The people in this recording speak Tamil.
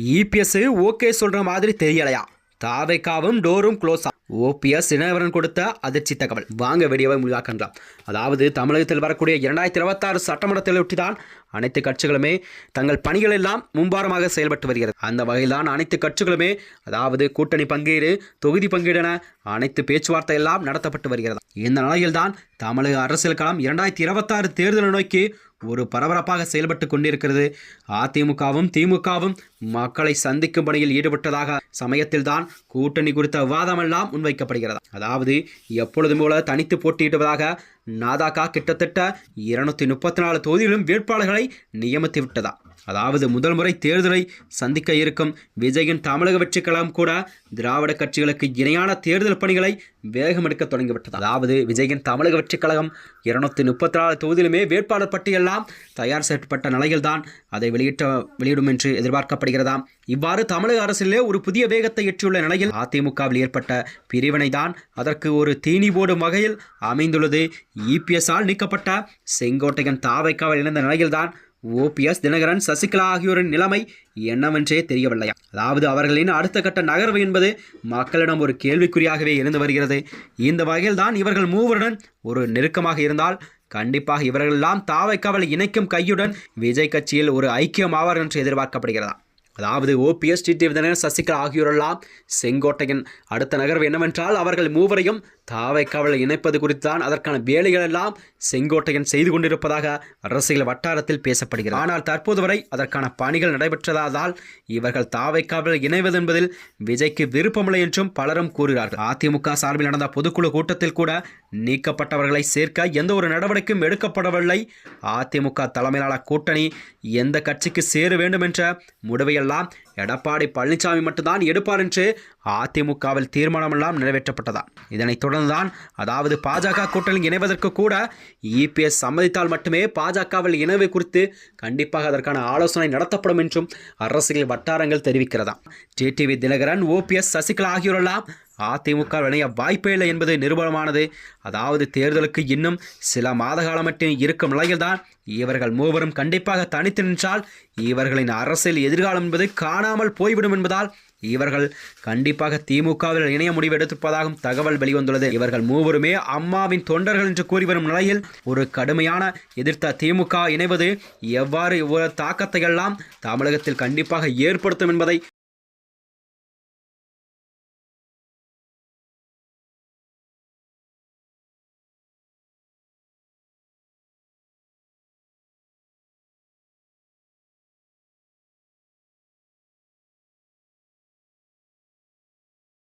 இபிஎஸ் ஓகே சொல்ற மாதிரி தெரியலையா? தாவைக்காவும் டோரும் க்ளோஸா ஓபிஎஸ் தினகரன் கொடுத்த அதிர்ச்சி தகவல். வாங்க வெடியவை முழுவாக்கலாம் அதாவது தமிழகத்தில் வரக்கூடிய இரண்டாயிரத்தி இருபத்தாறு சட்டமன்றத்தை ஒட்டிதான் அனைத்து கட்சிகளுமே தங்கள் பணிகள் எல்லாம் மும்பாரமாக செயல்பட்டு வருகிறது. அந்த வகையில்தான் அனைத்து கட்சிகளுமே அதாவது கூட்டணி பங்கீடு தொகுதி பங்கீடு என அனைத்து பேச்சுவார்த்தை எல்லாம் நடத்தப்பட்டு வருகிறது. இந்த நிலையில்தான் தமிழக அரசியல் களம் இரண்டாயிரத்தி இருபத்தாறு தேர்தலை நோக்கி ஒரு பரபரப்பாக செயல்பட்டு கொண்டிருக்கிறது. அதிமுகவும் திமுகவும் மக்களை சந்திக்கும் பணியில் ஈடுபட்டதாக சமயத்தில்தான் கூட்டணி குறித்த விவாதமெல்லாம் முன்வைக்கப்படுகிறது. அதாவது எப்பொழுதும் போல தனித்து போட்டியிடுவதாக நாதாக்கா கிட்டத்தட்ட இருநூத்தி முப்பத்தி நாலு தொகுதியிலும் வேட்பாளர்களை நியமித்து விட்டதா அதாவது முதல் முறை தேர்தலை சந்திக்க இருக்கும் விஜயின் தமிழக வெற்றி கழகம் கூட திராவிட கட்சிகளுக்கு இணையான தேர்தல் பணிகளை வேகம் எடுக்க தொடங்கிவிட்டது. அதாவது விஜயின் தமிழக வெற்றி கழகம் இருநூத்தி முப்பத்தி நாலு தொகுதியிலுமே வேட்பாளர் பட்டியெல்லாம் தயார் செய்யப்பட்ட நிலையில்தான் அதை வெளியிட்ட வெளியிடும் என்று எதிர்பார்க்கப்படுகிறதாம் இவ்வாறு தமிழக அரசிலே ஒரு புதிய வேகத்தை எட்டியுள்ள நிலையில் அதிமுகவில் ஏற்பட்ட பிரிவினை தான் அதற்கு ஒரு தீனி போடும் வகையில் அமைந்துள்ளது. இபிஎஸ்ஆல் நீக்கப்பட்ட செங்கோட்டையன் தாவைக்காவல் இணைந்த நிலையில்தான் ஓபிஎஸ் தினகரன் சசிகலா ஆகியோரின் நிலைமை என்னவென்றே தெரியவில்லையா? அதாவது அவர்களின் அடுத்த கட்ட நகர்வு என்பது மக்களிடம் ஒரு கேள்விக்குறியாகவே இருந்து வருகிறது. இந்த வகையில்தான் இவர்கள் மூவருடன் ஒரு நெருக்கமாக இருந்தால் கண்டிப்பாக இவர்களெல்லாம் தாவைக்காவல் இணைக்கும் கையுடன் விஜய் கட்சியில் ஒரு ஐக்கியமாவார் என்று எதிர்பார்க்கப்படுகிறதா? அதாவது ஓபிஎஸ் டிடி விதனர் சசிகலா ஆகியோரெல்லாம் செங்கோட்டையன். அடுத்த நகர்வு என்னவென்றால் அவர்கள் மூவரையும் தாவைக்காவல் இணைப்பது குறித்துதான் அதற்கான வேலைகள் எல்லாம் செங்கோட்டையன் செய்து கொண்டிருப்பதாக அரசியல் வட்டாரத்தில் பேசப்படுகிறது. ஆனால் தற்போது வரை அதற்கான பணிகள் நடைபெற்றதால் இவர்கள் தாவைக்காவல் இணைவது என்பதில் விஜய்க்கு விருப்பமில்லை என்றும் பலரும் கூறுகிறார்கள். அதிமுக சார்பில் நடந்த பொதுக்குழு கூட்டத்தில் கூட நீக்கப்பட்டவர்களை சேர்க்க எந்த ஒரு நடவடிக்கையும் எடுக்கப்படவில்லை. அதிமுக தலைமையிலான கூட்டணி எந்த கட்சிக்கு சேர வேண்டும் என்ற முடிவையெல்லாம் எடப்பாடி பழனிசாமி மட்டும்தான் எடுப்பார் என்று அதிமுகவில் தீர்மானமெல்லாம் நிறைவேற்றப்பட்டதா? இதனைத் தொடர்ந்துதான் அதாவது பாஜக கூட்டணி இணைவதற்கு கூட இபிஎஸ் சம்மதித்தால் மட்டுமே பாஜகவில் இணைவு குறித்து கண்டிப்பாக அதற்கான ஆலோசனை நடத்தப்படும் என்றும் அரசியல் வட்டாரங்கள் தெரிவிக்கிறதா? டிடிவி தினகரன் ஓபிஎஸ் சசிகலா ஆகியோரெல்லாம் அதிமுக இணைய வாய்ப்பே இல்லை என்பது நிரூபணமானது. அதாவது தேர்தலுக்கு இன்னும் சில மாத காலம் மட்டும் இருக்கும் நிலையில்தான் இவர்கள் மூவரும் கண்டிப்பாக தனித்து நின்றால் இவர்களின் அரசியல் எதிர்காலம் என்பது காணாமல் போய்விடும் என்பதால் இவர்கள் கண்டிப்பாக திமுகவில் இணைய முடிவு எடுத்திருப்பதாகவும் தகவல் வெளிவந்துள்ளது. இவர்கள் மூவருமே அம்மாவின் தொண்டர்கள் என்று கூறி வரும் நிலையில் ஒரு கடுமையான எதிர்த்த திமுக இணைவது எவ்வாறு இவ்வளவு தாக்கத்தை எல்லாம் தமிழகத்தில் கண்டிப்பாக ஏற்படுத்தும் என்பதை